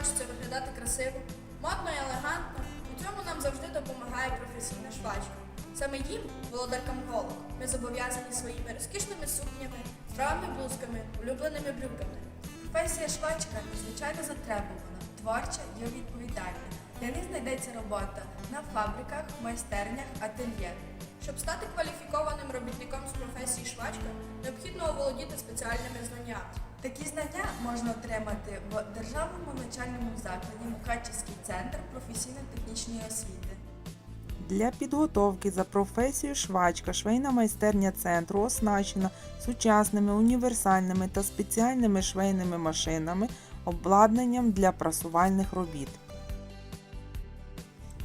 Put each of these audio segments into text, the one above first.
хочеться виглядати красиво, модно і елегантно, у цьому нам завжди допомагає професійна швачка. Саме їм, володаркам голок, ми зобов'язані своїми розкішними сукнями, здравими блузками, улюбленими брюками. Професія швачка звичайно затребувана, творча і відповідальна. Для них знайдеться робота на фабриках, майстернях, ательє. Щоб стати кваліфікованим робітником з професії швачка, необхідно оволодіти спеціальними знаннями. Такі знання можна отримати в Державному навчальному закладі Мукачівський центр професійно-технічної освіти. Для підготовки за професією швачка швейна майстерня центру оснащена сучасними універсальними та спеціальними швейними машинами, обладнанням для прасувальних робіт.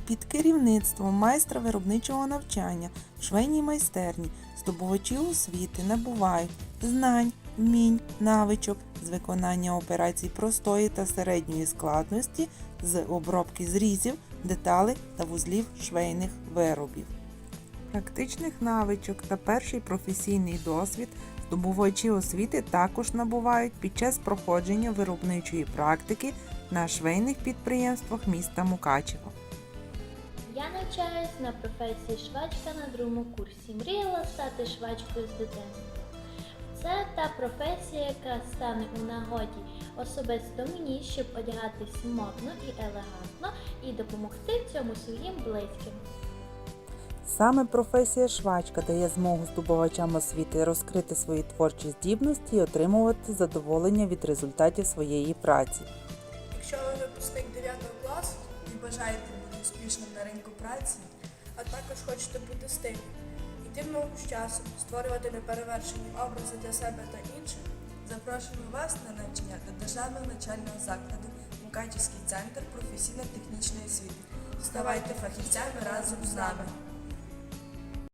Під керівництвом майстра виробничого навчання в швейній майстерні здобувачі освіти набувають знань, вмінь, навичок з виконання операцій простої та середньої складності з обробки зрізів, деталей та вузлів швейних виробів. Практичних навичок та перший професійний досвід здобувачі освіти також набувають під час проходження виробничої практики на швейних підприємствах міста Мукачево. Я навчаюсь на професії швачка на другому курсі. Мріяла стати швачкою з дитинства. Це та професія, яка стане у нагоді особисто мені, щоб одягатись модно і елегантно і допомогти в цьому своїм близьким. Саме професія швачка дає змогу здобувачам освіти розкрити свої творчі здібності і отримувати задоволення від результатів своєї праці. Якщо ви випускник 9 класу, І бажаєте бути успішним на ринку праці, а також хочете бути стильним, в з часом, створювати неперевершені образи для себе та інших, запрошуємо вас на навчання до Державного навчального закладу Мукачівський центр професійно-технічної освіти. Ставайте фахівцями разом з нами.